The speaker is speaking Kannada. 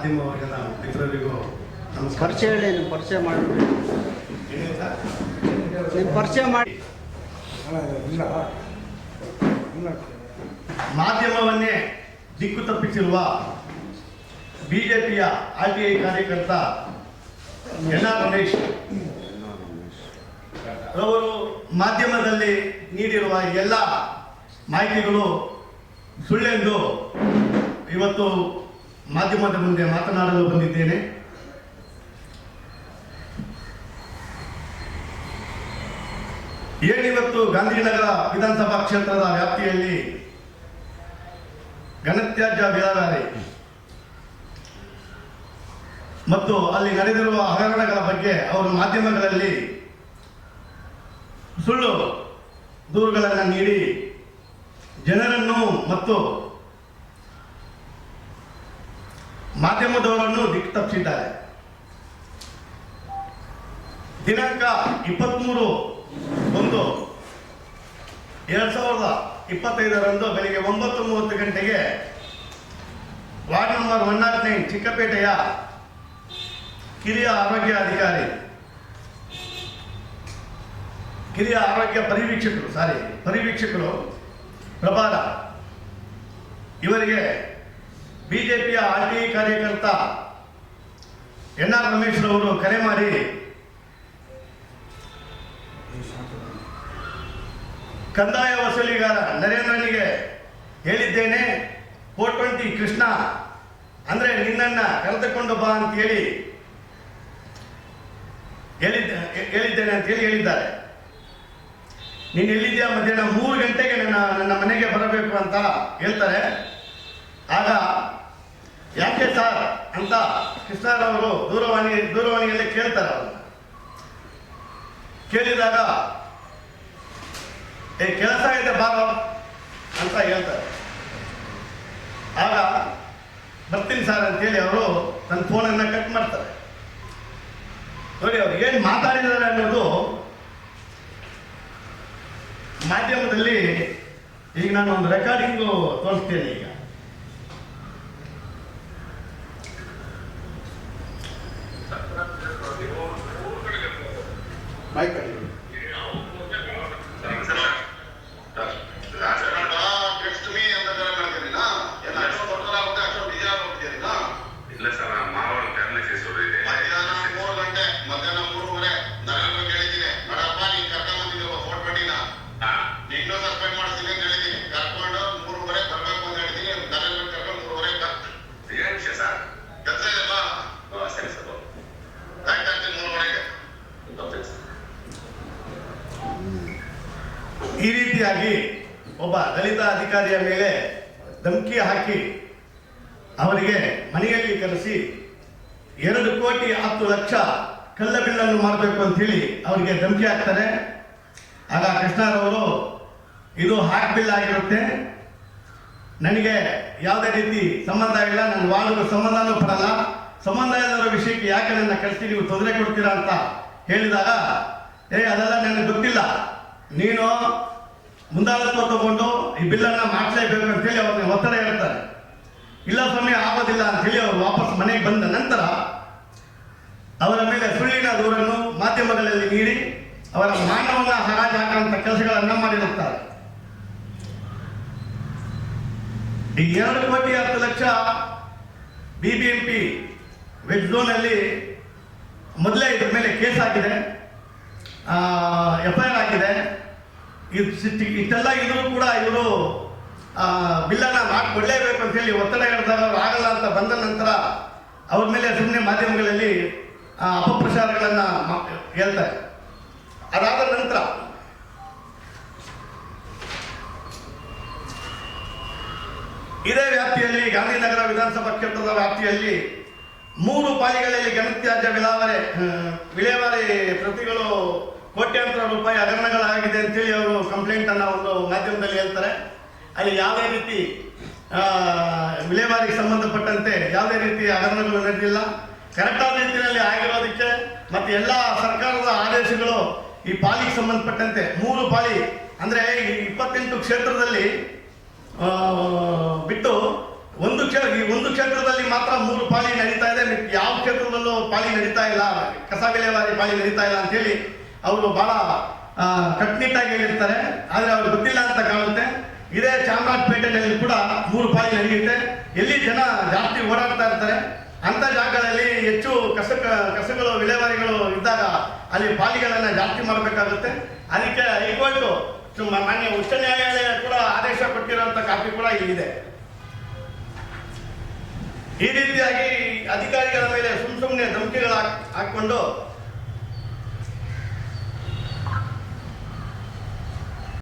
ಮಾಧ್ಯಮ ವರ್ಗದ ಮಿತ್ರರಿಗೂ ನಮಸ್ಕಾರ. ಪರಿಚಯ ಹೇಳಿ ನಿಮ್ಮ ಪರಿಚಯ ಮಾಡಿ ಏನಿಲ್ಲ ಸರ್? ನಿಮ್ಮ ಪರಿಚಯ ಮಾಡಿ. ಮಾಧ್ಯಮವನ್ನೇ ದಿಕ್ಕು ತಪ್ಪಿಸಿರುವ ಬಿಜೆಪಿಯ ಆರ್ ಟಿ ಐ ಕಾರ್ಯಕರ್ತ ಎನ್ ಆರ್ ರಮೇಶ್. ಅವರು ಮಾಧ್ಯಮದಲ್ಲಿ ನೀಡಿರುವ ಎಲ್ಲ ಮಾಹಿತಿಗಳು ಸುಳ್ಳೆಂದು ಇವತ್ತು ಮಾಧ್ಯಮದ ಮುಂದೆ ಮಾತನಾಡಲು ಬಂದಿದ್ದೇನೆ. ಏನಿವತ್ತು ಗಾಂಧಿನಗರ ವಿಧಾನಸಭಾ ಕ್ಷೇತ್ರದ ವ್ಯಾಪ್ತಿಯಲ್ಲಿ ಘನತ್ಯಾಜ್ಯ ವಿಲೇವಾರಿ ಮತ್ತು ಅಲ್ಲಿ ನಡೆದಿರುವ ಹಗರಣಗಳ ಬಗ್ಗೆ ಅವರು ಮಾಧ್ಯಮಗಳಲ್ಲಿ ಸುಳ್ಳು ದೂರುಗಳನ್ನು ನೀಡಿ ಜನರನ್ನು ಮತ್ತು ಮಾಧ್ಯಮದವರನ್ನು ದಿಕ್ಕು ತಪ್ಪಿಸಿದ್ದಾರೆ ದಿನಾಂಕ ಇಪ್ಪತ್ತ್ಮೂರು ಒಂದು ಎರಡು ಸಾವಿರದ ಇಪ್ಪತ್ತೈದರಂದು ಬೆಳಿಗ್ಗೆ ಒಂಬತ್ತು ಮೂವತ್ತು ಗಂಟೆಗೆ ward number one naught nine ಚಿಕ್ಕಪೇಟೆಯ ಕಿರಿಯ ಆರೋಗ್ಯ ಅಧಿಕಾರಿ, ಕಿರಿಯ ಆರೋಗ್ಯ ಪರಿವೀಕ್ಷಕರು ಸಾರಿ ಪರಿವೀಕ್ಷಕರು ಪ್ರಭಾರ ಇವರಿಗೆ ಬಿಜೆಪಿಯ ಆರ್ ಟಿ ಕಾರ್ಯಕರ್ತ ಎನ್ ಆರ್ ರಮೇಶ್ ಅವರು ಕರೆ ಮಾಡಿ. ಕಂದಾಯ ವಸೂಲಿಗಾರ ನರೇಂದ್ರನಿಗೆ ಹೇಳಿದ್ದೇನೆ, ಫೋರ್ ಟ್ವೆಂಟಿ ಕೃಷ್ಣ, ಅಂದ್ರೆ ನಿನ್ನನ್ನ ಕರೆದುಕೊಂಡು ಬಾ ಅಂತ ಹೇಳಿ ಹೇಳಿದ್ದ, ಹೇಳಿದ್ದೇನೆ ಅಂತ ಹೇಳಿ ಹೇಳಿದ್ದಾರೆ. ನೀನು ಎಲ್ಲಿದ್ಯಾ ಮಧ್ಯಾಹ್ನ? ಮೂರು ಗಂಟೆಗೆ ನನ್ನ ನನ್ನ ಮನೆಗೆ ಬರಬೇಕು ಅಂತ ಹೇಳ್ತಾರೆ. ಆಗ, ಯಾಕೆ ಸರ್ ಅಂತ ಕೃಷ್ಣರವರು ದೂರವಾಣಿ, ದೂರವಾಣಿಯಲ್ಲಿ ಕೇಳ್ತಾರೆ ಅವರು. ಕೇಳಿದಾಗ, ಏ, ಕೆಲಸ ಇದೆ ಬಾರೋ ಅಂತ ಹೇಳ್ತಾರೆ. ಆಗ ಬರ್ತೀನಿ ಸರ್ ಅಂತೇಳಿ ಅವರು ತನ್ನ ಫೋನನ್ನು ಕಟ್ ಮಾಡ್ತಾರೆ. ನೋಡಿ, ಅವ್ರು ಏನು ಮಾತಾಡಿದ್ದಾರೆ ಅನ್ನೋದು ಮಾಧ್ಯಮದಲ್ಲಿ ಈಗ ನಾನು ಒಂದು ರೆಕಾರ್ಡಿಂಗು ತೋರಿಸ್ತೇನೆ ಈಗ ಟೆಕ್ಸ್ಟ್ ಮೀ ಅಂತ ತರ ಮಾಡ್ತೀರಿನಾ ಎಲ್ಲ ಅಷ್ಟೊಂದು ದೊಡ್ಡದಾಗುತ್ತೆ ಅಷ್ಟೊಂದು ನಿಜ ಹೋಗ್ತೀರಿನಾ ಇಲ್ಲ ಸರ್ ಮಾವನ ಫ್ಯಾಮಿಲಿ ಸೇರಿಸೋರು ಇದೆ ಮಧ್ಯಾಹ್ನ ಮೂರು ಗಂಟೆ ಮಧ್ಯಾಹ್ನ ಮೂರುವರೆ ನರೇಂದ್ರ ಕೇಳಿದ್ದೀನಿ ನೋಡಪ್ಪ ನೀನ್ ಕರ್ಕೊಂಡ್ ಬಂದಿದ್ದೀವ ಫೋನ್ ಪಟ್ಟಿನ ಹಾ ನಿನ್ನೂ ಸಸ್ಪೆಂಡ್ ಮಾಡಿಸ್ತೀನಿ ಅಂತ ಹೇಳಿದ್ದೀನಿ ಕರ್ಕೊಂಡು ಮೂರುವರೆ ಬರ್ಬೇಕು ಅಂತ ಹೇಳಿದ್ದೀನಿ ನರೇಂದ್ರ ಕರ್ಕೊಂಡು ಮೂರುವರೆ ಬರ್ತೀನಿ ಏನ್ ವಿಷಯ ಸರ್ ಕೆಲಸ ಇದೆಯಲ್ಲ ಹಾ, ಸರಿ ಸರ್ ಕಾಯ್ತಾ ಇರ್ತೀನಿ ಮೂರುವರೆಗೆ ಗೊತ್ತಾಯ್ತು ಸರ್ ಈ ರೀತಿಯಾಗಿ ಒಬ್ಬ ದಲಿತ ಅಧಿಕಾರಿಯ ಮೇಲೆ ಧಮಕಿ ಹಾಕಿ ಅವರಿಗೆ ಮನೆಯಲ್ಲಿ ಕರೆಸಿ ಎರಡು ಕೋಟಿ ಹತ್ತು ಲಕ್ಷ ಕಳ್ಳ ಬಿಲ್ಲನ್ನು ಮಾಡಬೇಕು ಅಂತ ಹೇಳಿ ಅವರಿಗೆ ಧಮಕಿ ಹಾಕ್ತಾರೆ. ಆಗ ಕೃಷ್ಣರವರು ಇದು ಹಾಕ್ ಬಿಲ್ ಆಗಿರುತ್ತೆ. ನನಗೆ ಯಾವುದೇ ರೀತಿ ಸಂಬಂಧ ಇಲ್ಲ, ನನ್ನ ವಾರ್ಡ್ಗೂ ಸಂಬಂಧನೂ ಪಡಲ್ಲ. ಸಂಬಂಧ ಇಲ್ಲದ ವಿಷಯಕ್ಕೆ ಯಾಕೆ ನನ್ನ ಕಳಿಸಿ ನೀವು ತೊಂದರೆ ಕೊಡ್ತೀರಾ ಅಂತ ಹೇಳಿದಾಗ, ಏ, ಅದೆಲ್ಲ ನನಗೆ ಗೊತ್ತಿಲ್ಲ. ನೀನು ಮುಂದಾಳತ್ವ ತಗೊಂಡು ಈ ಬಿಲ್ಲನ್ನು ಅಂತ ಹೇಳಿ ಅವ್ರನ್ನ ಒತ್ತಡ ಹೇಳ್ತಾರೆ ಇಲ್ಲ ಸ್ವಾಮಿ, ಆಗೋದಿಲ್ಲ ಅಂತೇಳಿ ಅವರು ವಾಪಸ್ ಮನೆಗೆ ಬಂದ ನಂತರ ಅವರ ಮೇಲೆ ಸುಳ್ಳಿನ ದೂರನ್ನು ಮಾಧ್ಯಮಗಳಲ್ಲಿ ನೀಡಿ ಅವರ ಮಾನವನ ಹರಾಜು ಹಾಕುವಂಥ ಕೆಲಸಗಳನ್ನು ಮಾಡಿರುತ್ತಾರೆ. ಈ ಎರಡು ಕೋಟಿ ಹತ್ತು lakh B B M P veg ಝೋನಲ್ಲಿ ಮೊದಲೇ ಇದ್ರ ಮೇಲೆ ಕೇಸ್ ಆಗಿದೆ ಎಫ್ ಐ ಆರ್ ಆಗಿದೆ ಇದು ಸಿಟ್ಟಿ- ಇಷ್ಟೆಲ್ಲ ಇದ್ರೂ ಕೂಡ ಇವರು ಬಿಲ್ಲನ್ನ ಮಾಡಿಕೊಡ್ಲೇಬೇಕು ಅಂತೇಳಿ ಒತ್ತಡ ಹೇಳಿದಾಗ ಆಗಲ್ಲ ಅಂತ ಬಂದ ನಂತರ ಅವ್ರ ಮೇಲೆ ಸುಮ್ಮನೆ ಮಾಧ್ಯಮಗಳಲ್ಲಿ ಅಪಪ್ರಚಾರಗಳನ್ನ ಹೇಳ್ತಾರೆ. ಅದಾದ ನಂತರ, ಇದೇ ವ್ಯಾಪ್ತಿಯಲ್ಲಿ ಗಾಂಧಿನಗರ ವಿಧಾನಸಭಾ ಕ್ಷೇತ್ರದ ವ್ಯಾಪ್ತಿಯಲ್ಲಿ ಮೂರು ಪಾಲಿಗಳಲ್ಲಿ ಘನತ್ಯಾಜ್ಯ ವಿಲಾವರೆ ವಿಲೇವಾರಿ ಪ್ರತಿಗಳು ಕೋಟ್ಯಾಂತರ ರೂಪಾಯಿ ಹಗರಣಗಳಾಗಿದೆ ಅಂತೇಳಿ ಅವರು ಕಂಪ್ಲೇಂಟ್ ಅನ್ನ ಒಂದು ಮಾಧ್ಯಮದಲ್ಲಿ ಹೇಳ್ತಾರೆ. ಅಲ್ಲಿ ಯಾವುದೇ ರೀತಿ ವಿಲೇವಾರಿಗೆ ಸಂಬಂಧಪಟ್ಟಂತೆ ಯಾವುದೇ ರೀತಿ ಹಗರಣಗಳು ನಡೆದಿಲ್ಲ. ಕರೆಕ್ಟಾದ ರೀತಿಯಲ್ಲಿ ಆಗಿರೋದಕ್ಕೆ ಮತ್ತೆ ಎಲ್ಲ ಸರ್ಕಾರದ ಆದೇಶಗಳು ಈ ಪಾಲಿಗೆ ಸಂಬಂಧಪಟ್ಟಂತೆ ಮೂರು ಪಾಲಿ, ಅಂದ್ರೆ ಇಪ್ಪತ್ತೆಂಟು ಕ್ಷೇತ್ರದಲ್ಲಿ ಬಿಟ್ಟು ಒಂದು ಕ್ಷೇತ್ರ ಈ ಒಂದು ಕ್ಷೇತ್ರದಲ್ಲಿ ಮಾತ್ರ ಮೂರು ಪಾಲಿ ನಡೀತಾ ಇದೆ. ಯಾವ ಕ್ಷೇತ್ರದಲ್ಲೂ ಪಾಲಿ ನಡೀತಾ ಇಲ್ಲ. ಕಸ ವಿಲೇವಾರಿ ಪಾಳಿ ನಡೀತಾ ಇಲ್ಲ ಅಂತೇಳಿ ಅವರು ಬಹಳ ಕಟ್ಟುನಿಟ್ಟಾಗಿ ಹೇಳಿರ್ತಾರೆ. ಆದರೆ ಅವ್ರಿಗೆ ಗೊತ್ತಿಲ್ಲ ಅಂತ ಕಾಣುತ್ತೆ. ಇದೇ ಚಾಮರಾಜಪೇಟೆಯಲ್ಲಿ ಕೂಡ ಮೂರು ಪಾಯಿ ನಡೆಯುತ್ತೆ. ಎಲ್ಲಿ ಜನ ಜಾಸ್ತಿ ಓಡಾಡ್ತಾ ಇರ್ತಾರೆ ಅಂತ ಜಾಗಗಳಲ್ಲಿ ಹೆಚ್ಚು ಕಸ ಕಸಗಳು, ವಿಲೇವಾರಿಗಳು ಇದ್ದಾಗ ಅಲ್ಲಿ ಪಾಲಿಗಳನ್ನ ಜಾಸ್ತಿ ಮಾಡಬೇಕಾಗುತ್ತೆ ಅದಕ್ಕೆ ಹೈಕೋರ್ಟ್ ಮಾನ್ಯ ಉಚ್ಚ ನ್ಯಾಯಾಲಯ ಕೂಡ ಆದೇಶ ಕೊಟ್ಟಿರುವಂತ ಕಾಪಿ ಕೂಡ ಇಲ್ಲಿದೆ ಈ ರೀತಿಯಾಗಿ ಅಧಿಕಾರಿಗಳ ಮೇಲೆ ಸುಮ್ ಸುಮ್ಮನೆ ಧಮಕಿಗಳು ಹಾಕ್- ಹಾಕೊಂಡು